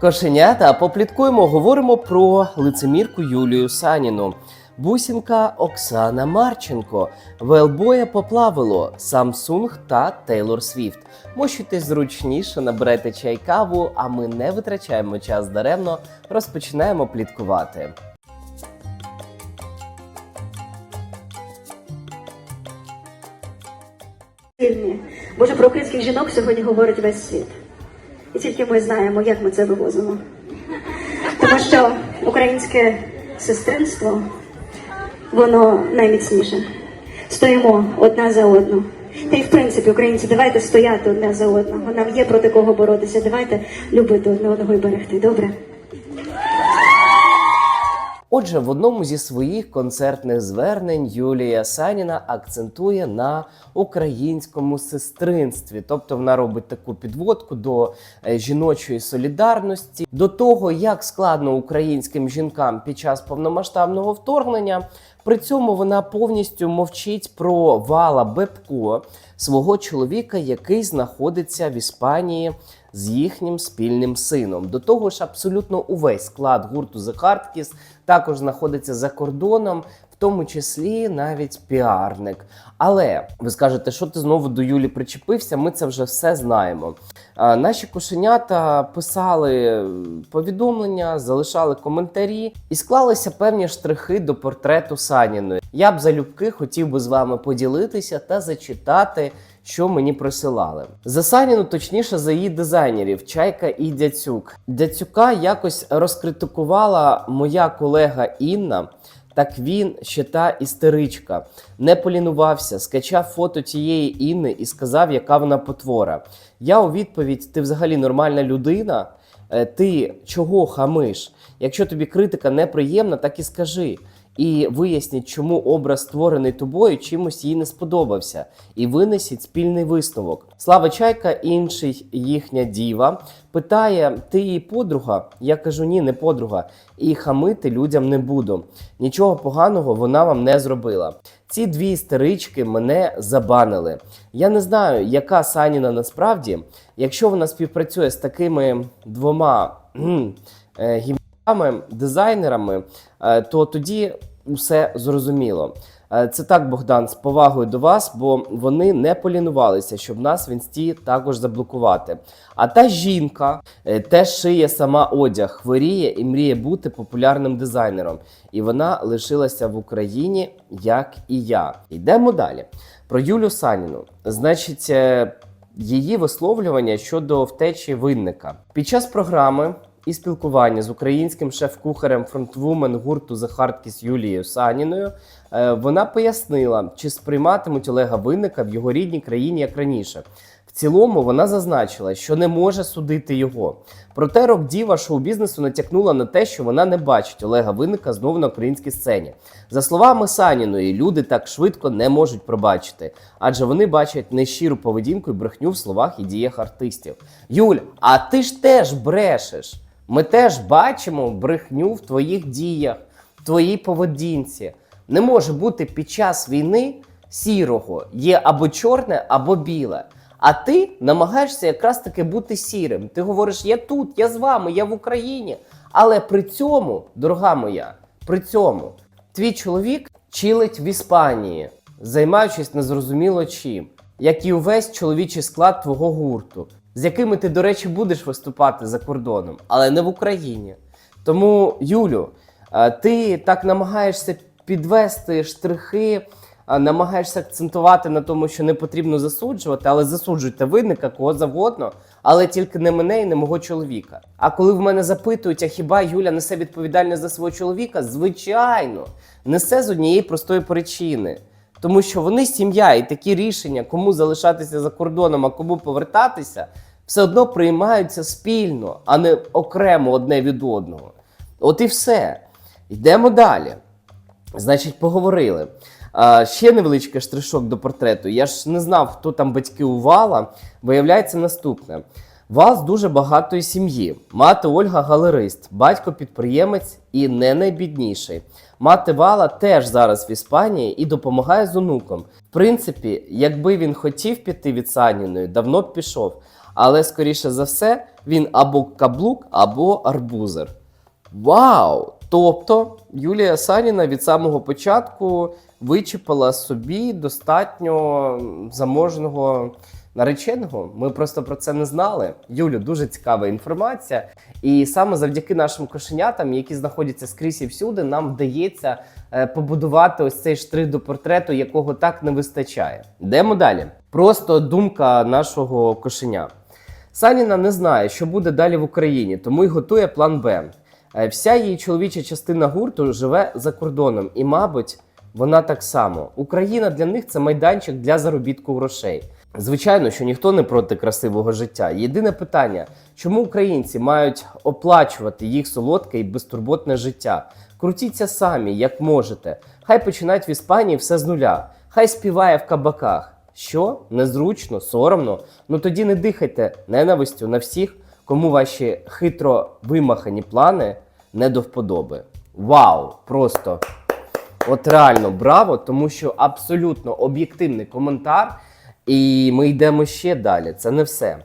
Кошенята, попліткуємо, говоримо про лицемірку Юлію Саніну. Бусінка Оксана Марченко, Велбоя поплавило, Samsung та Тейлор Свіфт. Мощуйтесь зручніше, наберете чай каву, а ми не витрачаємо час даремно, розпочинаємо пліткувати. Боже, про українських жінок сьогодні говорить весь світ. І тільки ми знаємо, як ми це вивозимо. Тому що українське сестринство, воно найміцніше. Стоїмо одна за одну. Та й в принципі, українці, давайте стояти одне за одного. Нам є проти кого боротися. Давайте любити одне одного і берегти. Добре? Отже, в одному зі своїх концертних звернень Юлія Саніна акцентує на українському сестринстві, тобто вона робить таку підводку до е, жіночої солідарності, до того, як складно українським жінкам під час повномасштабного вторгнення. При цьому вона повністю мовчить про Вала Бебко, свого чоловіка, який знаходиться в Іспанії з їхнім спільним сином. До того ж, абсолютно увесь склад гурту The Hard Kiss також знаходиться за кордоном, тому числі навіть піарник. Але ви скажете, що ти знову до Юлі причепився? Ми це вже все знаємо. Наші кошенята писали повідомлення, залишали коментарі і склалися певні штрихи до портрету Саніної. Я б залюбки хотів би з вами поділитися та зачитати. Що мені присилали за Саніну, точніше за її дизайнерів Чайка і Дяцюк. Дяцюка якось розкритикувала моя колега Інна. Так він ще та істеричка. Не полінувався, скачав фото тієї Інни і сказав, яка вона потвора. Я у відповідь: ти взагалі нормальна людина. Е, Ти чого хамиш? Якщо тобі критика неприємна, так і скажи. І виясніть, чому образ створений тобою чимось їй не сподобався, і винесіть спільний висновок. Слава Чайка, інший їхня діва, питає: ти її подруга? Я кажу, ні, не подруга. І хамити людям не буду. Нічого поганого вона вам не зробила. Ці дві істерички мене забанили. Я не знаю, яка Саніна насправді, якщо вона співпрацює з такими двома е, гімнами, дизайнерами, е, то тоді усе зрозуміло. Е, Це так, Богдан, з повагою до вас, бо вони не полінувалися, щоб нас в інсті також заблокувати. А та жінка е, теж шиє сама одяг, хворіє і мріє бути популярним дизайнером. І вона лишилася в Україні, як і я. Йдемо далі. Про Юлю Саніну. Значить, е, її висловлювання щодо втечі винника. Під час програми і спілкування з українським шеф-кухарем фронтвумен гурту Hard Юлією Саніною е, вона пояснила, чи сприйматимуть Олега Винника в його рідній країні як раніше. В цілому вона зазначила, що не може судити його. Проте рок-діва шоу-бізнесу натякнула на те, що вона не бачить Олега Винника знову на українській сцені. За словами Саніної, люди так швидко не можуть пробачити, адже вони бачать нещиру поведінку і брехню в словах і діях артистів. Юль, а ти ж теж брешеш. Ми теж бачимо брехню в твоїх діях, в твоїй поведінці. Не може бути під час війни сірого. Є або чорне, або біле. А ти намагаєшся якраз таки бути сірим. Ти говориш, я тут, я з вами, я в Україні. Але при цьому, дорога моя, при цьому твій чоловік чилить в Іспанії, займаючись незрозуміло чим, як і увесь чоловічий склад твого гурту, з якими ти, до речі, будеш виступати за кордоном, але не в Україні. Тому, Юлю, е, ти так намагаєшся підвести штрихи, намагаєшся акцентувати на тому, що не потрібно засуджувати, але засуджуйте винника кого завгодно, але тільки не мене і не мого чоловіка. А коли в мене запитують, а хіба Юля несе відповідальність за свого чоловіка? Звичайно, несе з однієї простої причини. Тому що вони сім'я, і такі рішення, кому залишатися за кордоном, а кому повертатися, все одно приймаються спільно, а не окремо одне від одного. От і все. Йдемо далі. Значить, поговорили. А, ще невеличкий штришок до портрету. Я ж не знав, хто там батьки у Вала. Виявляється наступне. Вал з дуже багатої сім'ї. Мати Ольга галерист, батько підприємець і не найбідніший. Мати Вала теж зараз в Іспанії і допомагає з онуком. В принципі, якби він хотів піти від Саніної, давно б пішов. Але скоріше за все він або каблук, або арбузер. Вау! Тобто Юлія Саніна від самого початку вичіпала собі достатньо заможного нареченого. Ми просто про це не знали. Юлю, дуже цікава інформація. І саме завдяки нашим кошенятам, які знаходяться скрізь і всюди, нам вдається е, побудувати ось цей штрих до портрету, якого так не вистачає. Йдемо далі. Просто думка нашого кошеня. Саніна не знає, що буде далі в Україні, тому й готує план Б. Е, Вся її чоловіча частина гурту живе за кордоном, і, мабуть, вона так само. Україна для них це майданчик для заробітку грошей. Звичайно, що ніхто не проти красивого життя. Єдине питання, чому українці мають оплачувати їх солодке і безтурботне життя? Крутіться самі, як можете. Хай починають в Іспанії все з нуля. Хай співає в кабаках. Що? Незручно, соромно? Ну тоді не дихайте ненавистю на всіх, кому ваші хитро вимахані плани не до вподоби. Вау! Просто от реально браво, тому що абсолютно об'єктивний коментар, і ми йдемо ще далі. Це не все.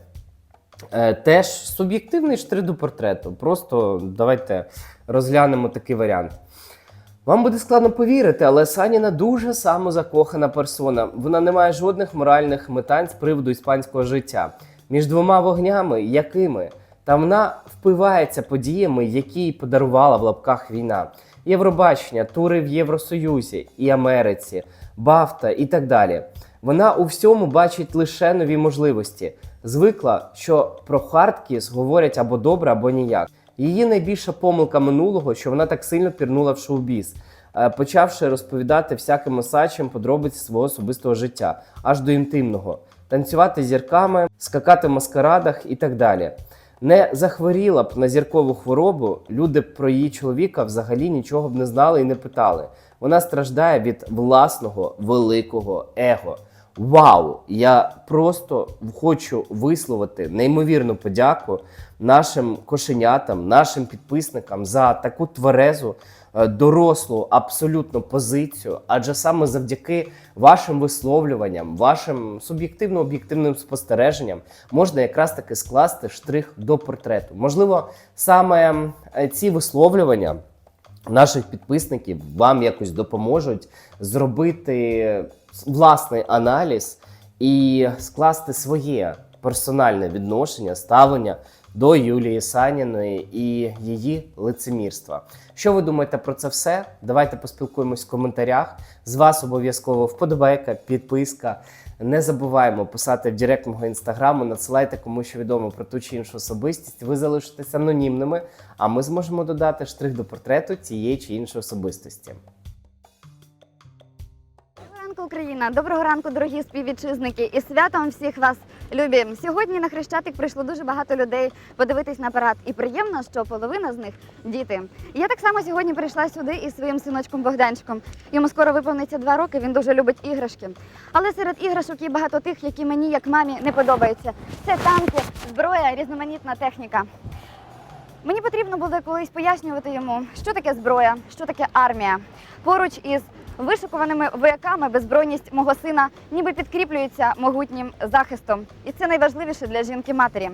Е, Теж суб'єктивний штрих до портрету. Просто давайте розглянемо такий варіант. Вам буде складно повірити, але Саніна дуже самозакохана персона. Вона не має жодних моральних метань з приводу іспанського життя. Між двома вогнями, якими? Та вона впивається подіями, які їй подарувала в лапках війна. Євробачення, тури в Євросоюзі і Америці, Бафта і так далі. Вона у всьому бачить лише нові можливості. Звикла, що про хардкіс говорять або добре, або ніяк. Її найбільша помилка минулого, що вона так сильно пірнула в шоу-біз, е, почавши розповідати всяким осачам подробиці свого особистого життя, аж до інтимного, танцювати зірками, скакати в маскарадах і так далі. Не захворіла б на зіркову хворобу, люди про її чоловіка взагалі нічого б не знали і не питали. Вона страждає від власного великого его. Вау! Я просто хочу висловити неймовірну подяку нашим кошенятам, нашим підписникам за таку тверезу, е, дорослу абсолютно позицію. Адже саме завдяки вашим висловлюванням, вашим суб'єктивно-об'єктивним спостереженням можна якраз таки скласти штрих до портрету. Можливо, саме е, ці висловлювання наших підписників вам якось допоможуть зробити власний аналіз і скласти своє персональне відношення, ставлення до Юлії Саніної і її лицемірства. Що ви думаєте про це все? Давайте поспілкуємось в коментарях. З вас обов'язково вподобайка, підписка. Не забуваємо писати в директ мого інстаграму, надсилайте кому що відомо про ту чи іншу особистість. Ви залишитесь анонімними, а ми зможемо додати штрих до портрету цієї чи іншої особистості. Ранку, Україна! Доброго ранку, дорогі співвітчизники! І святом всіх вас любі! Сьогодні на Хрещатик прийшло дуже багато людей подивитись на парад. І приємно, що половина з них діти. Я так само сьогодні прийшла сюди із своїм синочком Богданчиком. Йому скоро виповниться два роки. Він дуже любить іграшки. Але серед іграшок є багато тих, які мені, як мамі, не подобаються. Це танки, зброя, різноманітна техніка. Мені потрібно було колись пояснювати йому, що таке зброя, що таке армія. Поруч із вишикуваними вояками беззбройність мого сина ніби підкріплюється могутнім захистом. І це найважливіше для жінки-матері.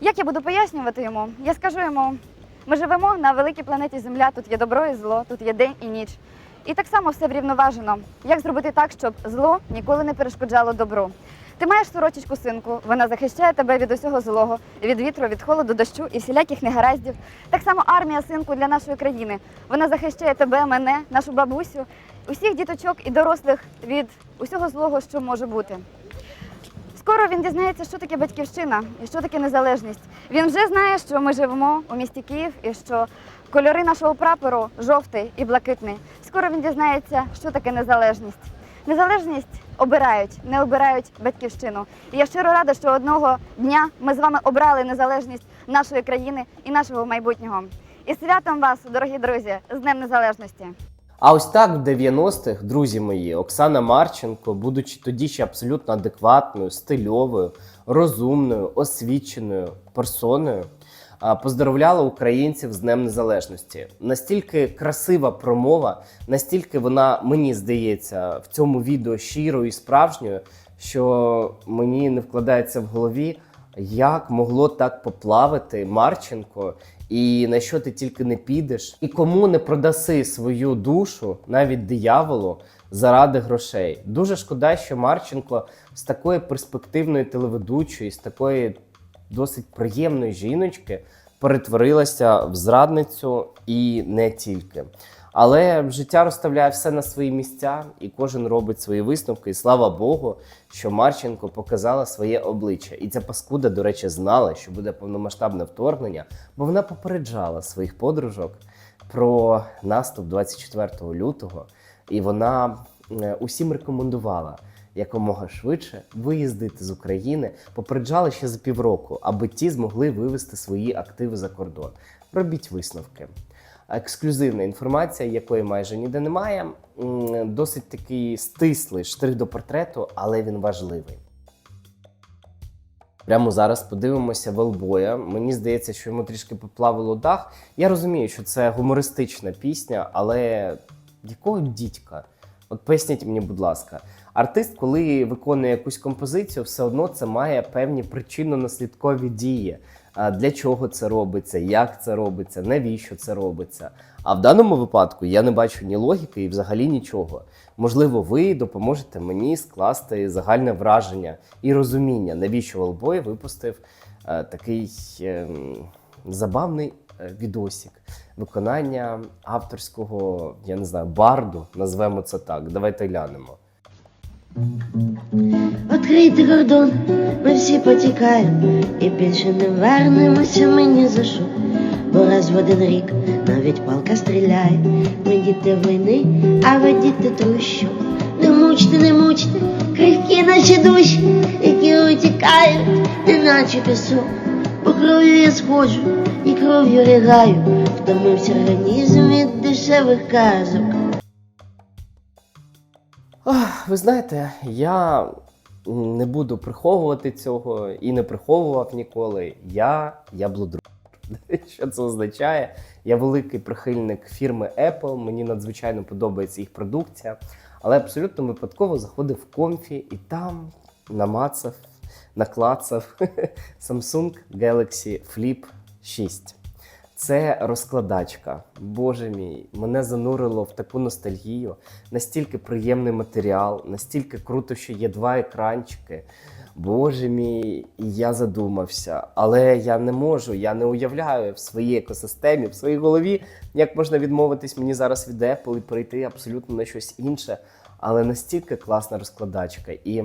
Як я буду пояснювати йому? Я скажу йому: ми живемо на великій планеті Земля, тут є добро і зло, тут є день і ніч. І так само все врівноважено. Як зробити так, щоб зло ніколи не перешкоджало добру? Ти маєш сорочечку синку, вона захищає тебе від усього злого, від вітру, від холоду, дощу і всіляких негараздів. Так само армія синку для нашої країни. Вона захищає тебе, мене, нашу бабусю, усіх діточок і дорослих від усього злого, що може бути. Скоро він дізнається, що таке батьківщина і що таке незалежність. Він вже знає, що ми живемо у місті Київ і що кольори нашого прапору жовтий і блакитний. Скоро він дізнається, що таке незалежність. Незалежність обирають, не обирають батьківщину. І я щиро рада, що одного дня ми з вами обрали незалежність нашої країни і нашого майбутнього. І святом вас, дорогі друзі, з Днем Незалежності! А ось так в 90-х, друзі мої, Оксана Марченко, будучи тоді ще абсолютно адекватною, стильовою, розумною, освіченою персоною, поздоровляла українців з Днем Незалежності. Настільки красива промова, настільки вона, мені здається, в цьому відео щирою і справжньою, що мені не вкладається в голові. Як могло так поплавити Марченко, і на що ти тільки не підеш, і кому не продаси свою душу, навіть дияволу, заради грошей. Дуже шкода, що Марченко з такої перспективної телеведучої, з такої досить приємної жіночки перетворилася в зрадницю і не тільки. Але життя розставляє все на свої місця, і кожен робить свої висновки. І слава Богу, що Марченко показала своє обличчя. І ця паскуда, до речі, знала, що буде повномасштабне вторгнення, бо вона попереджала своїх подружок про наступ 24 лютого, і вона е, усім рекомендувала якомога швидше виїздити з України, попереджала ще за півроку, аби ті змогли вивести свої активи за кордон. Робіть висновки. Ексклюзивна інформація, якої майже ніде немає. Досить такий стислий штрих до портрету, але він важливий. Прямо зараз подивимося Велбоя. Мені здається, що йому трішки поплавило дах. Я розумію, що це гумористична пісня, але якого дідька? От поясніть мені, будь ласка, артист, коли виконує якусь композицію, все одно це має певні причинно-наслідкові дії. Для чого це робиться, як це робиться, навіщо це робиться. А в даному випадку я не бачу ні логіки і взагалі нічого. Можливо, ви допоможете мені скласти загальне враження і розуміння, навіщо Велбой випустив е, такий ем, забавний е, відосик виконання авторського, я не знаю, барду, назвемо це так. Давайте глянемо. Відкрийте кордон, ми всі потікаємо, і більше не вернемося ми ні за що. Бо раз в один рік навіть палка стріляє. Ми діти війни, а ви діти трущу. Не мучте, не мучте, крихкі наші душі, які утікають, неначе пісок. По кров'ю я сходжу і кров'ю ригаю, втомився організм від дешевих казок. Ви знаєте, я не буду приховувати цього і не приховував ніколи. Я яблудру. Що це означає? Я великий прихильник фірми Apple. Мені надзвичайно подобається їх продукція, але абсолютно випадково заходив в комфі і там намацав, наклацав Samsung Galaxy Flip 6. Це розкладачка. Боже мій, мене занурило в таку ностальгію. Настільки приємний матеріал, настільки круто, що є два екранчики. Боже мій, і я задумався. Але я не можу, я не уявляю в своїй екосистемі, в своїй голові, як можна відмовитись мені зараз від Apple і перейти абсолютно на щось інше. Але настільки класна розкладачка. І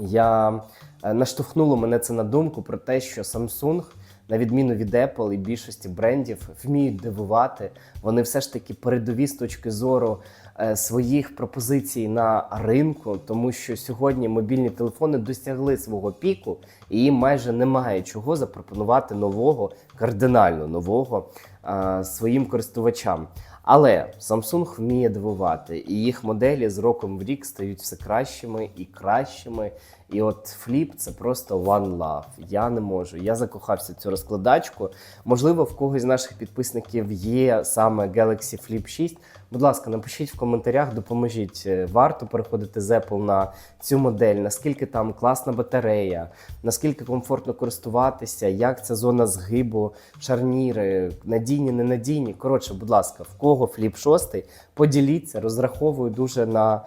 я е, наштовхнуло мене це на думку про те, що Samsung, на відміну від Apple і більшості брендів, вміють дивувати. Вони все ж таки передові з точки зору е, своїх пропозицій на ринку, тому що сьогодні мобільні телефони досягли свого піку, і їм майже немає чого запропонувати нового, кардинально нового е, своїм користувачам. Але Samsung вміє дивувати, і їх моделі з роком в рік стають все кращими і кращими. І от Flip це просто one love. Я не можу. Я закохався в цю розкладачку. Можливо, в когось з наших підписників є саме Galaxy Flip 6. Будь ласка, напишіть в коментарях, допоможіть. Е, Варто переходити з Apple на цю модель, наскільки там класна батарея, наскільки комфортно користуватися, як ця зона згибу, шарніри, надійні, ненадійні. Коротше, будь ласка, в кого Flip 6, поділіться, розраховую дуже на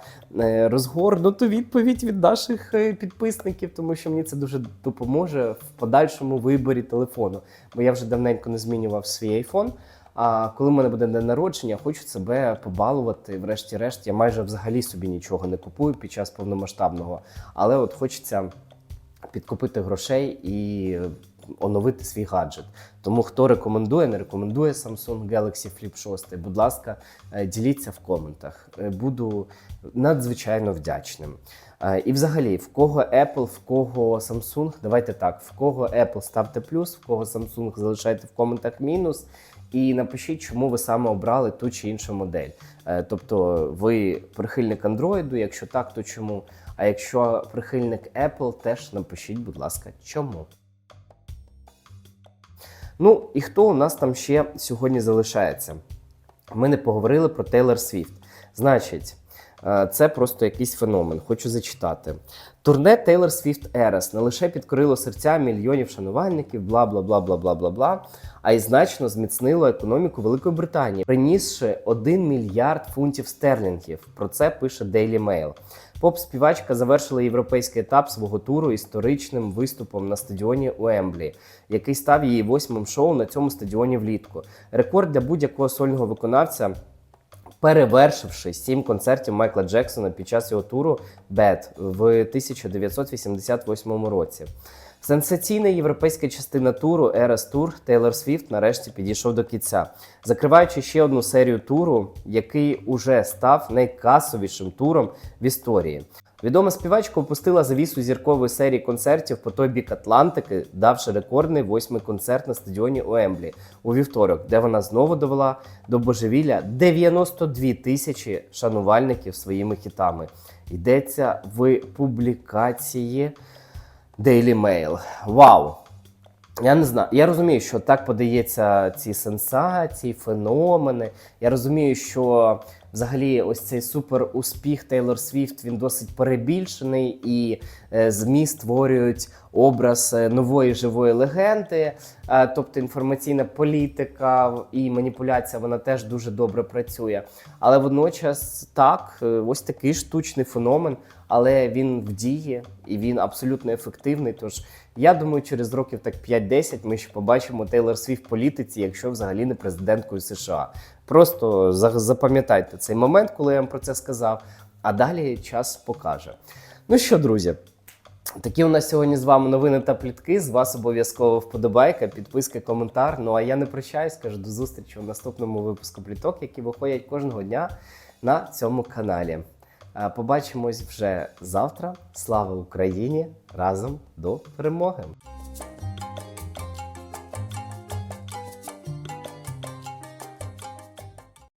розгорнуту відповідь від наших е, підписників, тому що мені це дуже допоможе в подальшому виборі телефону. Бо я вже давненько не змінював свій iPhone. А коли в мене буде день народження, хочу себе побалувати. Врешті-решт, я майже взагалі собі нічого не купую під час повномасштабного. Але от хочеться підкупити грошей і оновити свій гаджет. Тому хто рекомендує, не рекомендує Samsung Galaxy Flip 6, будь ласка, е, діліться в коментах. Е, Буду надзвичайно вдячним. Е, І взагалі, в кого Apple, в кого Samsung, давайте так, в кого Apple ставте плюс, в кого Samsung залишайте в коментах мінус. І напишіть, чому ви саме обрали ту чи іншу модель. Тобто, ви прихильник Android, якщо так, то чому? А якщо прихильник Apple, теж напишіть, будь ласка, чому. Ну і хто у нас там ще сьогодні залишається? Ми не поговорили про Тейлор Свіфт. Значить, Е, Це просто якийсь феномен. Хочу зачитати. Турне Taylor Swift Eras не лише підкорило серця мільйонів шанувальників, бла бла бла бла бла бла бла, а й значно зміцнило економіку Великої Британії, принісши 1 мільярд фунтів стерлінгів. Про це пише Daily Mail. Поп-співачка завершила європейський етап свого туру історичним виступом на стадіоні Уемблі, який став її восьмим шоу на цьому стадіоні влітку. Рекорд для будь-якого сольного виконавця перевершивши сім концертів Майкла Джексона під час його туру Bad в 1988 році. Сенсаційна європейська частина туру Eras Tour Taylor Swift нарешті підійшов до кінця, закриваючи ще одну серію туру, який уже став найкасовішим туром в історії. Відома співачка опустила завісу зіркової серії концертів по той бік Атлантики, давши рекордний восьмий концерт на стадіоні Уемблі у вівторок, де вона знову довела до божевілля 92 тисячі шанувальників своїми хітами. Йдеться в публікації Daily Mail. Вау! Я не знаю. Я розумію, що так подається ці сенсації, феномени. Я розумію, що взагалі ось цей супер успіх Тейлор Свіфт він досить перебільшений, і е, ЗМІ створюють образ е, нової живої легенди. Е, тобто інформаційна політика і маніпуляція вона теж дуже добре працює. Але водночас так, ось такий штучний феномен, але він в дії і він абсолютно ефективний. Тож я думаю, через років так 5-10 ми ще побачимо Тейлор Свіфт в політиці, якщо взагалі не президенткою США. Просто запам'ятайте цей момент, коли я вам про це сказав. А далі час покаже. Ну що, друзі, Такі у нас сьогодні з вами новини та плітки. З вас обов'язково вподобайка, підписка, коментар. Ну а я не прощаюсь, кажу до зустрічі у наступному випуску пліток, які виходять кожного дня на цьому каналі. А, Побачимось вже завтра. Слава Україні! Разом до перемоги!